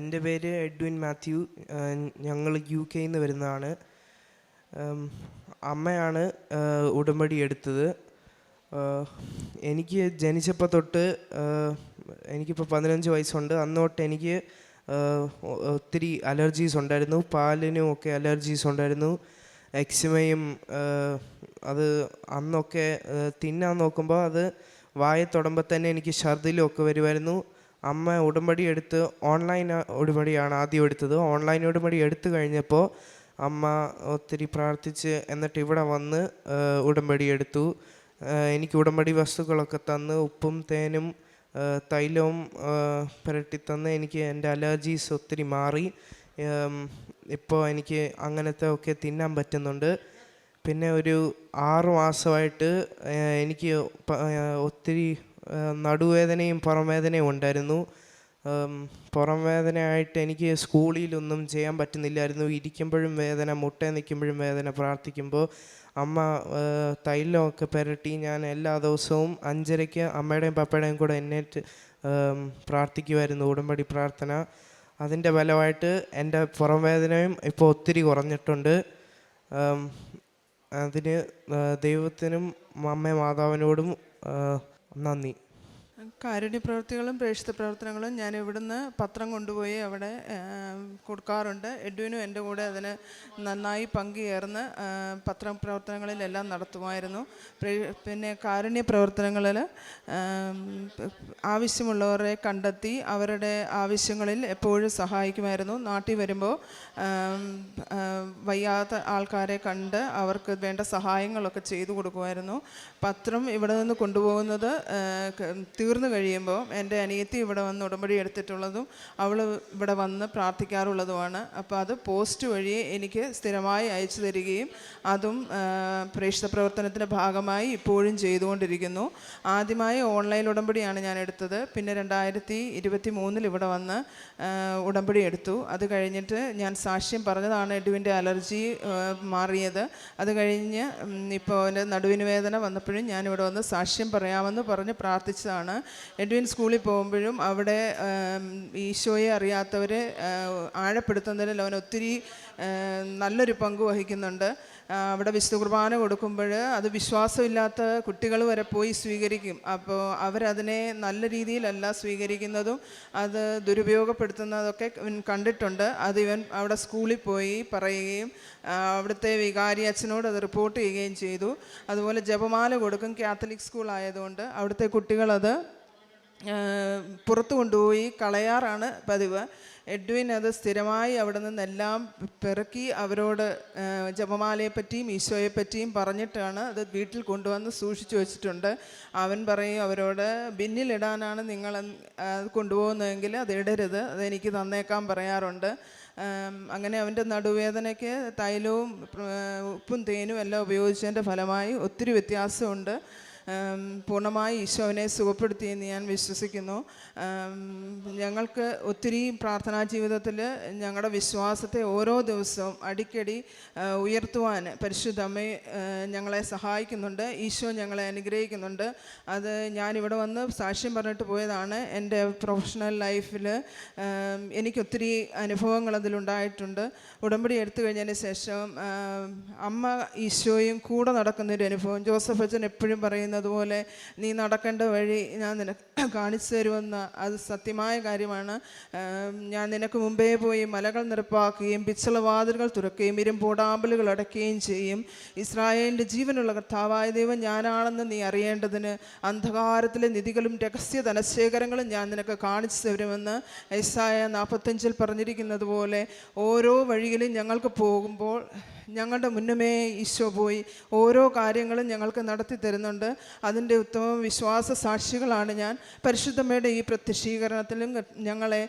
എന്റെ പേര് എഡ്വിൻ മാത്യു. ഞങ്ങൾ യു കെയിൽ നിന്ന് വരുന്നതാണ്. അമ്മയാണ് ഉടമ്പടി എടുത്തത്. എനിക്ക് ജനിച്ചപ്പോൾ തൊട്ട് എനിക്കിപ്പോൾ പതിനഞ്ച് വയസ്സുണ്ട്. അന്ന് തൊട്ട് എനിക്ക് ഒത്തിരി അലർജീസ് ഉണ്ടായിരുന്നു. പാലിനും ഒക്കെ അലർജീസ് ഉണ്ടായിരുന്നു. എക്സിമയും അത് അന്നൊക്കെ തിന്നാൻ നോക്കുമ്പോൾ അത് വായ തൊടുമ്പോൾ തന്നെ എനിക്ക് ഛർദിലും ഒക്കെ വരുമായിരുന്നു. അമ്മ ഉടമ്പടി എടുത്ത് ഓൺലൈൻ ഉടമ്പടിയാണ് ആദ്യം എടുത്തത്. ഓൺലൈൻ ഉടമ്പടി എടുത്തു കഴിഞ്ഞപ്പോൾ അമ്മ ഒത്തിരി പ്രാർത്ഥിച്ച് എന്നിട്ട് ഇവിടെ വന്ന് ഉടമ്പടി എടുത്തു. എനിക്ക് ഉടമ്പടി വസ്തുക്കളൊക്കെ തന്ന് ഉപ്പും തേനും തൈലവും പുരട്ടി തന്ന് എനിക്ക് എന്റെ അലർജീസ് ഒത്തിരി മാറി. ഇപ്പോൾ എനിക്ക് അങ്ങനത്തെ ഒക്കെ തിന്നാൻ പറ്റുന്നുണ്ട്. പിന്നെ ഒരു ആറ് മാസമായിട്ട് എനിക്ക് ഒത്തിരി നടുവേദനയും പുറംവേദനയും ഉണ്ടായിരുന്നു. ഉം, പുറം വേദനയായിട്ട് എനിക്ക് സ്കൂളിലൊന്നും ചെയ്യാൻ പറ്റുന്നില്ലായിരുന്നു. ഇരിക്കുമ്പോഴും വേദന മുട്ട നിൽക്കുമ്പോഴും വേദന പ്രാർത്ഥിക്കുമ്പോൾ അമ്മ തൈലമൊക്കെ പുരട്ടി ഞാൻ എല്ലാ ദിവസവും അഞ്ചരയ്ക്ക് അമ്മയുടെയും പപ്പയുടെയും കൂടെ എന്നെ പ്രാർത്ഥിക്കുമായിരുന്നു ഉടമ്പടി പ്രാർത്ഥന. അതിന്റെ ഫലമായിട്ട് എന്റെ പുറം വേദനയും ഇപ്പോൾ ഒത്തിരി കുറഞ്ഞിട്ടുണ്ട്. അതിന് ദൈവത്തിനും അമ്മ മാതാവിനോടും നന്ദി. കാരുണ്യ പ്രവർത്തികളും പ്രേക്ഷിത പ്രവർത്തനങ്ങളും ഞാൻ ഇവിടുന്ന് പത്രം കൊണ്ടുപോയി അവിടെ കൊടുക്കാറുണ്ട്. എഡ്വിനും എന്റെ കൂടെ അതിന് നന്നായി പങ്കുചേർന്ന് പത്രം പ്രവർത്തനങ്ങളിലെല്ലാം നടത്തുമായിരുന്നു. പിന്നെ കാരുണ്യ പ്രവർത്തനങ്ങളിൽ ആവശ്യമുള്ളവരെ കണ്ടെത്തി അവരുടെ ആവശ്യങ്ങളിൽ എപ്പോഴും സഹായിക്കുമായിരുന്നു. നാട്ടിൽ വരുമ്പോൾ വയ്യാത്ത ആൾക്കാരെ കണ്ട് അവർക്ക് വേണ്ട സഹായങ്ങളൊക്കെ ചെയ്തു കൊടുക്കുമായിരുന്നു. പത്രം ഇവിടെ നിന്ന് കൊണ്ടുപോകുന്നത് തീർന്നു കഴിയുമ്പോൾ എന്റെ അനിയത്തി ഇവിടെ വന്ന് ഉടമ്പടി എടുത്തിട്ടുള്ളതും അവൾ ഇവിടെ വന്ന് പ്രാർത്ഥിക്കാറുള്ളതുമാണ്. അപ്പോൾ അത് പോസ്റ്റ് വഴി എനിക്ക് സ്ഥിരമായി അയച്ചു തരികയും അതും പ്രേക്ഷിത പ്രവർത്തനത്തിന്റെ ഭാഗമായി ഇപ്പോഴും ചെയ്തുകൊണ്ടിരിക്കുന്നു. ആദ്യമായി ഓൺലൈൻ ഉടമ്പടിയാണ് ഞാൻ എടുത്തത്. പിന്നെ രണ്ടായിരത്തി ഇരുപത്തി മൂന്നിൽ ഇവിടെ വന്ന് ഉടമ്പടി എടുത്തു. അത് കഴിഞ്ഞിട്ട് ഞാൻ സാക്ഷ്യം പറഞ്ഞതാണ് എഡുവിന്റെ അലർജി മാറിയത്. അത് കഴിഞ്ഞ് ഇപ്പോൾ എന്റെ നടുവിന് വേദന വന്നപ്പോഴും ഞാൻ ഇവിടെ വന്ന് സാക്ഷ്യം പറയാമെന്ന് പറഞ്ഞ് പ്രാർത്ഥിച്ചതാണ്. എഡ്വിൻ സ്കൂളിൽ പോകുമ്പോഴും അവിടെ ഈശോയെ അറിയാത്തവരെ ആഴപ്പെടുത്തുന്നതിൽ അവൻ ഒത്തിരി നല്ലൊരു പങ്ക് വഹിക്കുന്നുണ്ട്. അവിടെ വിശുദ്ധ കുർബാന കൊടുക്കുമ്പോൾ അത് വിശ്വാസമില്ലാത്ത കുട്ടികൾ വരെ പോയി സ്വീകരിക്കും. അപ്പോൾ അവരതിനെ നല്ല രീതിയിലല്ല സ്വീകരിക്കുന്നതും അത് ദുരുപയോഗപ്പെടുത്തുന്നതൊക്കെ ഇവൻ കണ്ടിട്ടുണ്ട്. അത് ഇവൻ അവിടെ സ്കൂളിൽ പോയി പറയുകയും അവിടുത്തെ വികാരി അച്ഛനോട് അത് റിപ്പോർട്ട് ചെയ്യുകയും ചെയ്തു. അതുപോലെ ജപമാല കൊടുക്കും കാത്തലിക് സ്കൂൾ ആയതുകൊണ്ട് അവിടുത്തെ കുട്ടികളത് പുറത്ത് കൊണ്ടുപോയി കളയാറാണ് പതിവ്. എഡ്വിൻ അത് സ്ഥിരമായി അവിടെ നിന്നെല്ലാം പിറക്കി അവരോട് ജപമാലയെപ്പറ്റിയും ഈശോയെപ്പറ്റിയും പറഞ്ഞിട്ടാണ് അത് വീട്ടിൽ കൊണ്ടുവന്ന് സൂക്ഷിച്ചു വെച്ചിട്ടുണ്ട്. അവൻ പറയും അവരോട് ബിന്നിലിടാനാണ് നിങ്ങൾ കൊണ്ടുപോകുന്നതെങ്കിൽ അത് ഇടരുത് അതെനിക്ക് തന്നേക്കാൻ പറയാറുണ്ട്. അങ്ങനെ അവന്റെ നടുവേദനയ്ക്ക് തൈലവും ഉപ്പും തേനും എല്ലാം ഉപയോഗിച്ചതിന്റെ ഫലമായി ഒത്തിരി വ്യത്യാസമുണ്ട്. പൂർണമായി ഈശോവിനെ സുഖപ്പെടുത്തിയെന്ന് ഞാൻ വിശ്വസിക്കുന്നു. ഞങ്ങൾക്ക് ഒത്തിരി പ്രാർത്ഥനാ ജീവിതത്തിൽ ഞങ്ങളുടെ വിശ്വാസത്തെ ഓരോ ദിവസവും അടിക്കടി ഉയർത്തുവാൻ പരിശുദ്ധ അമ്മയെ ഞങ്ങളെ സഹായിക്കുന്നുണ്ട്. ഈശോ ഞങ്ങളെ അനുഗ്രഹിക്കുന്നുണ്ട്. അത് ഞാനിവിടെ വന്ന് സാക്ഷ്യം പറഞ്ഞിട്ട് പോയതാണ്. എന്റെ പ്രൊഫഷണൽ ലൈഫിൽ എനിക്കൊത്തിരി അനുഭവങ്ങൾ അതിലുണ്ടായിട്ടുണ്ട്. ഉടമ്പടി എടുത്തു കഴിഞ്ഞതിന് ശേഷം അമ്മ ഈശോയും കൂടെ നടക്കുന്നൊരു അനുഭവം. ജോസഫ് അച്ഛൻ എപ്പോഴും പറയുന്നത് പോലെ നീ നടക്കേണ്ട വഴി ഞാൻ നിനക്ക് കാണിച്ചു തരുമെന്ന് അത് സത്യമായ കാര്യമാണ്. ഞാൻ നിനക്ക് മുമ്പേ പോയി മലകൾ നിറപ്പാക്കുകയും പിച്ചളവാതിലുകൾ തുറക്കുകയും ഇരുമ്പോടാമ്പലുകൾ അടയ്ക്കുകയും ചെയ്യും. ഇസ്രായേലിന്റെ ജീവനുള്ള കർത്താവായ ദൈവം ഞാനാണെന്ന് നീ അറിയേണ്ടതിന് അന്ധകാരത്തിലെ നിധികളും രഹസ്യ ധനശേഖരങ്ങളും ഞാൻ നിനക്ക് കാണിച്ചു തരുമെന്ന് ഐസായ നാൽപ്പത്തഞ്ചിൽ പറഞ്ഞിരിക്കുന്നത് പോലെ ഓരോ വഴിയിലും ഞങ്ങൾക്ക് പോകുമ്പോൾ ഞങ്ങളുടെ മുന്നമേ ഈശോ പോയി ഓരോ കാര്യങ്ങളും ഞങ്ങൾക്ക് നടത്തി തരുന്നുണ്ട്. അതിന്റെ ഉത്തമ വിശ്വാസ സാക്ഷികളാണ് ഞാൻ. പരിശുദ്ധമ്മയുടെ ഈ പ്രത്യക്ഷീകരണത്തിലും ഞങ്ങളെ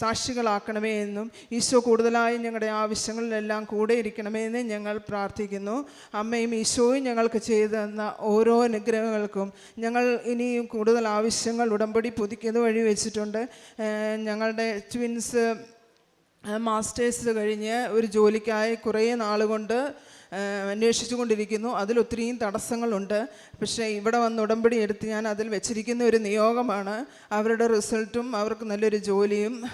സാക്ഷികളാക്കണമേ എന്നും ഈശോ കൂടുതലായി ഞങ്ങളുടെ ആവശ്യങ്ങളിലെല്ലാം കൂടെ ഇരിക്കണമേ എന്നും ഞങ്ങൾ പ്രാർത്ഥിക്കുന്നു. അമ്മയും ഈശോയും ഞങ്ങൾക്ക് ചെയ്തു തന്ന ഓരോ അനുഗ്രഹങ്ങൾക്കും ഞങ്ങൾ ഇനിയും കൂടുതൽ ആവശ്യങ്ങൾ ഉടമ്പടി പുതുക്കിയത് വഴി വെച്ചിട്ടുണ്ട്. ഞങ്ങളുടെ ട്വിൻസ് മാസ്റ്റേഴ്സ് കഴിഞ്ഞ് ഒരു ജോലിക്കായി കുറേ നാൾ കൊണ്ട് ആ, അന്വേഷിച്ചു കൊണ്ടിരിക്കുന്നു അതിലൊത്തിരിയും തടസ്സങ്ങളുണ്ട്. പക്ഷേ ഇവിടെ വന്ന് ഉടമ്പടി എടുത്ത് ഞാൻ അതിൽ വെച്ചിരിക്കുന്ന ഒരു നിയോഗമാണ്. അവരുടെ റിസൾട്ടും അവർക്ക് നല്ലൊരു ജോലിയും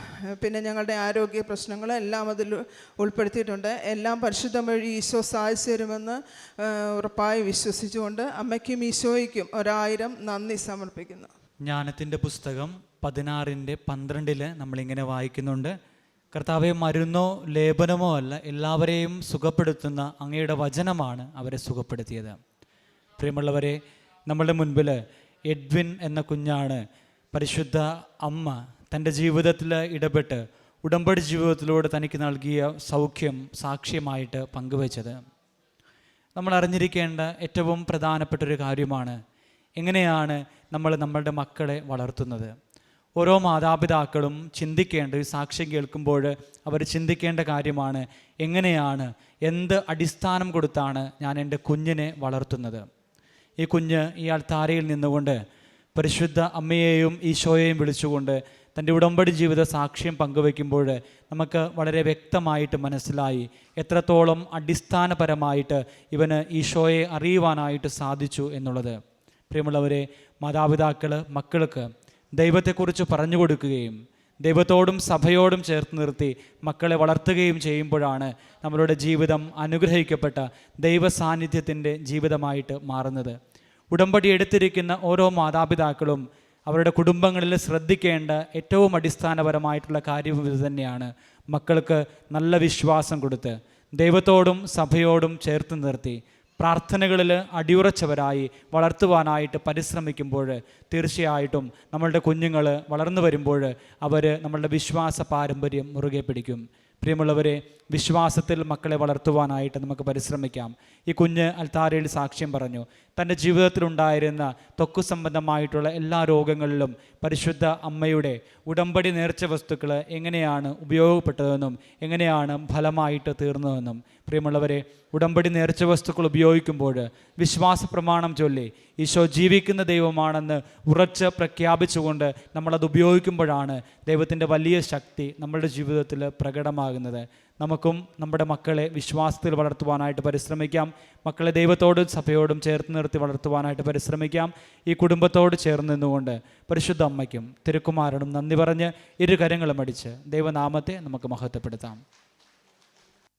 പിന്നെ ഞങ്ങളുടെ ആരോഗ്യ പ്രശ്നങ്ങളും എല്ലാം അതിൽ ഉൾപ്പെടുത്തിയിട്ടുണ്ട്. എല്ലാം പരിശുദ്ധ വഴി ഈശോ സാധിച്ചു തരുമെന്ന് ഉറപ്പായി വിശ്വസിച്ചുകൊണ്ട് അമ്മയ്ക്കും ഈശോയ്ക്കും ഒരായിരം നന്ദി സമർപ്പിക്കുന്നു. ജ്ഞാനത്തിന്റെ പുസ്തകം പതിനാറിന്റെ പന്ത്രണ്ടിൽ നമ്മളിങ്ങനെ വായിക്കുന്നുണ്ട്. കർത്താവെ മരുന്നോ ലേപനമോ അല്ല എല്ലാവരെയും സുഖപ്പെടുത്തുന്ന അങ്ങയുടെ വചനമാണ് അവരെ സുഖപ്പെടുത്തിയത്. പ്രിയമുള്ളവരെ നമ്മളുടെ മുൻപിൽ എഡ്വിൻ എന്ന കുഞ്ഞാണ് പരിശുദ്ധ അമ്മ തന്റെ ജീവിതത്തിൽ ഇടപെട്ട് ഉടമ്പടി ജീവിതത്തിലൂടെ തനിക്ക് നൽകിയ സൗഖ്യം സാക്ഷ്യമായിട്ട് പങ്കുവച്ചത്. നമ്മൾ അറിഞ്ഞിരിക്കേണ്ട ഏറ്റവും പ്രധാനപ്പെട്ട ഒരു കാര്യമാണ് എങ്ങനെയാണ് നമ്മൾ നമ്മളുടെ മക്കളെ വളർത്തുന്നത്. ഓരോ മാതാപിതാക്കളും ചിന്തിക്കേണ്ട ഒരു സാക്ഷ്യം കേൾക്കുമ്പോൾ അവർ ചിന്തിക്കേണ്ട കാര്യമാണ് എങ്ങനെയാണ് എന്ത് അടിസ്ഥാനം കൊടുത്താണ് ഞാൻ എന്റെ കുഞ്ഞിനെ വളർത്തുന്നത്. ഈ കുഞ്ഞ് ഈ അൾത്താരയിൽ നിന്നുകൊണ്ട് പരിശുദ്ധ അമ്മയെയും ഈശോയെയും വിളിച്ചുകൊണ്ട് തന്റെ ഉടമ്പടി ജീവിത സാക്ഷ്യം പങ്കുവയ്ക്കുമ്പോൾ നമുക്ക് വളരെ വ്യക്തമായിട്ട് മനസ്സിലായി എത്രത്തോളം അടിസ്ഥാനപരമായിട്ട് ഇവന് ഈശോയെ അറിയുവാനായിട്ട് സാധിച്ചു എന്നുള്ളത്. പ്രിയമുള്ളവരെ മാതാപിതാക്കൾ മക്കൾക്ക് ദൈവത്തെക്കുറിച്ച് പറഞ്ഞു കൊടുക്കുകയും ദൈവത്തോടും സഭയോടും ചേർത്ത് നിർത്തി മക്കളെ വളർത്തുകയും ചെയ്യുമ്പോഴാണ് നമ്മളുടെ ജീവിതം അനുഗ്രഹിക്കപ്പെട്ട ദൈവ സാന്നിധ്യത്തിന്റെ ജീവിതമായിട്ട് മാറുന്നത്. ഉടമ്പടി എടുത്തിരിക്കുന്ന ഓരോ മാതാപിതാക്കളും അവരുടെ കുടുംബങ്ങളിൽ ശ്രദ്ധിക്കേണ്ട ഏറ്റവും അടിസ്ഥാനപരമായിട്ടുള്ള കാര്യം ഇത് തന്നെയാണ്. മക്കൾക്ക് നല്ല വിശ്വാസം കൊടുത്ത് ദൈവത്തോടും സഭയോടും ചേർത്ത് നിർത്തി പ്രാർത്ഥനകളിൽ അടിയുറച്ചവരായി വളർത്തുവാനായിട്ട് പരിശ്രമിക്കുമ്പോൾ തീർച്ചയായിട്ടും നമ്മളുടെ കുഞ്ഞുങ്ങൾ വളർന്നു വരുമ്പോൾ അവർ നമ്മളുടെ വിശ്വാസ പാരമ്പര്യം മുറുകെ പിടിക്കും. പ്രിയമുള്ളവരെ വിശ്വാസത്തിൽ മക്കളെ വളർത്തുവാനായിട്ട് നമുക്ക് പരിശ്രമിക്കാം. ഈ കുഞ്ഞ് അൽത്താരയിൽ സാക്ഷ്യം പറഞ്ഞു തന്റെ ജീവിതത്തിലുണ്ടായിരുന്ന തൊക്കു സംബന്ധമായിട്ടുള്ള എല്ലാ രോഗങ്ങളിലും പരിശുദ്ധ അമ്മയുടെ ഉടമ്പടി നേർച്ച വസ്തുക്കൾ എങ്ങനെയാണ് ഉപയോഗപ്പെട്ടതെന്നും എങ്ങനെയാണ് ഫലമായിട്ട് തീർന്നതെന്നും. പ്രിയമുള്ളവരെ ഉടമ്പടി നേർച്ച വസ്തുക്കൾ ഉപയോഗിക്കുമ്പോൾ വിശ്വാസ പ്രമാണം ചൊല്ലി ഈശോ ജീവിക്കുന്ന ദൈവമാണെന്ന് ഉറച്ച് പ്രഖ്യാപിച്ചുകൊണ്ട് നമ്മളത് ഉപയോഗിക്കുമ്പോഴാണ് ദൈവത്തിന്റെ വലിയ ശക്തി നമ്മളുടെ ജീവിതത്തിൽ പ്രകടമാകുന്നത്. നമുക്കും നമ്മുടെ മക്കളെ വിശ്വാസത്തിൽ വളർത്തുവാനായിട്ട് പരിശ്രമിക്കാം. മക്കളെ ദൈവത്തോടും സഭയോടും ചേർത്ത് നിർത്തി വളർത്തുവാനായിട്ട് പരിശ്രമിക്കാം. ഈ കുടുംബത്തോട് ചേർന്ന് നിന്നുകൊണ്ട് പരിശുദ്ധ അമ്മയ്ക്കും തിരുക്കുമാരനും നന്ദി പറഞ്ഞ് ഇരു കരങ്ങളും അടിച്ച് ദൈവനാമത്തെ നമുക്ക് മഹത്വപ്പെടുത്താം.